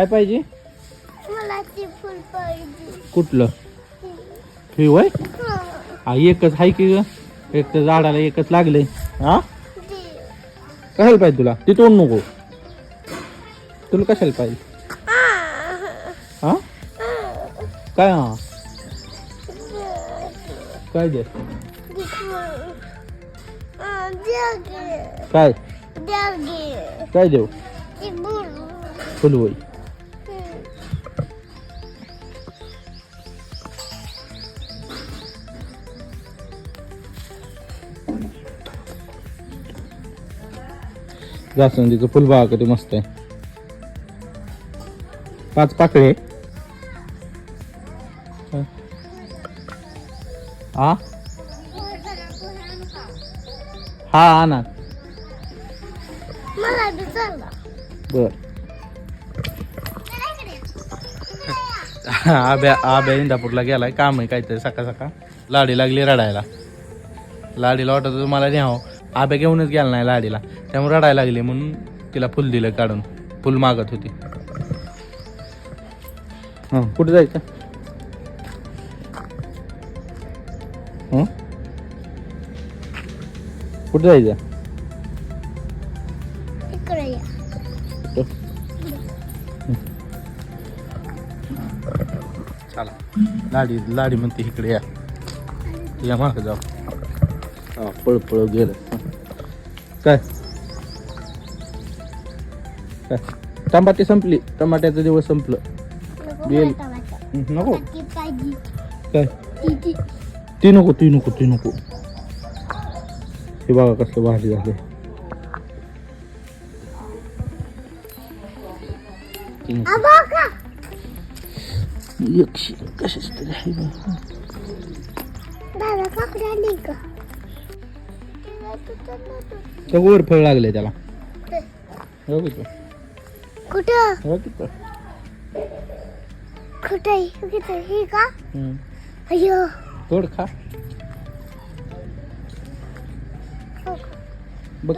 काय पाहिजे? मला ती फुल पाहिजे. कुठलं? हे वय हा एकच हाय की ग? एक तर झाडाला एकच लागले हा? कशाला पाहिजे तुला? ती तोड नको. तुला कशाला पाहिजे? हा? काय हा? काय दे? काय? काय देऊ फुलवई. जास्वंदीचं फुल बघा किती मस्त आहे. पाच पाकळे. हा? हा आणा बर. आब्या आब्या इंदापूरला गेलाय. काम आहे काहीतरी सकाळ सकाळ. लाडी लागली रडायला. लाडीला वाटत मला न्यावं. आब्या घेऊनच गेला नाही लाडीला. त्यामुळे रडायला लागली म्हणून तिला फुल दिलं काढून. फुल मागत होती. हां कुठे जायचं? हं? कुठे जायचं? इकडे या. चला. लाडी लाडी म्हणते इकडे या. या माग जाऊ. हा पळ पळ गेलं काय काय? टमाटे संपली. टमाट्याचा दिवस संपलं. नको बेल. नको. काय? ती नको ती नको ती नको. हे बघा कसलं भारी झाले एकशे कशाच तरी आहे बघा. त्या वर फळ लागले त्याला. हो तो? कुठं? हो तो? कुठे ही का. अयो तोड खा. बघ.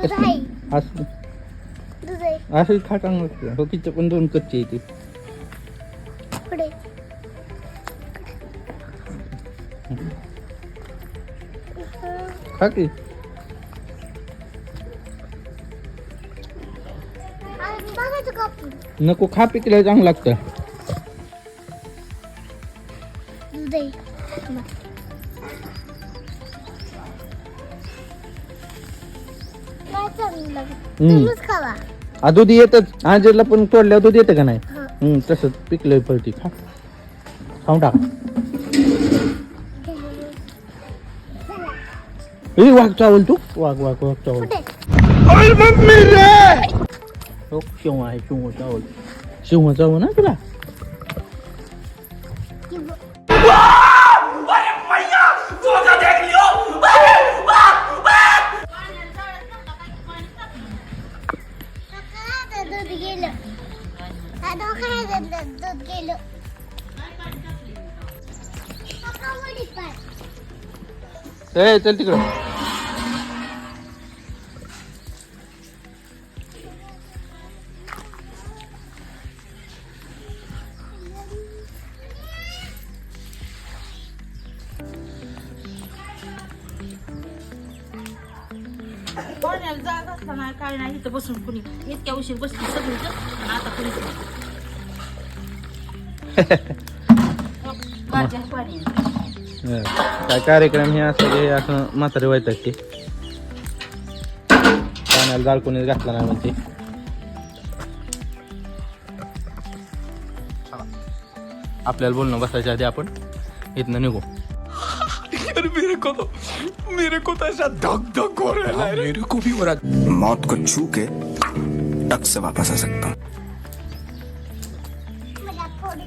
असं. असं खा चांगलं किती पण दोन कच्चे येते खा की? नको खा पिकलं चांगलं लागतं. दूध येतच. आजला पण तोडल्यावर दूध येतं का नाही? हा. हम्म तसंच पिकलंय फळती खा. खाऊन टाक. वाघ चावल तू? वाघ वाघ वाघ चावल. कुठे? हो शिव आहे शिव चावल शिव चावल ना तुला की ब- आता दूध गेलं आता काय झालं? दूध गेलं आता वडी पाड. ए चल तिकडं पाण्याला जागा असला नाही काय नाही इथं बसून कुणी इतक्या उशीर बसली सगळी आता कुणी गारच्या पाणी हं. काय कार्यक्रम हे असं हे असं म्हातारे व्हायचं ते पाण्याला जाळ कोणीच घातला नाही म्हणते. आपल्याला बोलणं बसायच्या आधी आपण इथनं निघू. यार मेरे को तो मेरे को तो ऐसा धक धक हो रहा है। मेरे को भी हो रहा मौत को छू के टक से वापस आ सकता हूँ। मला फोड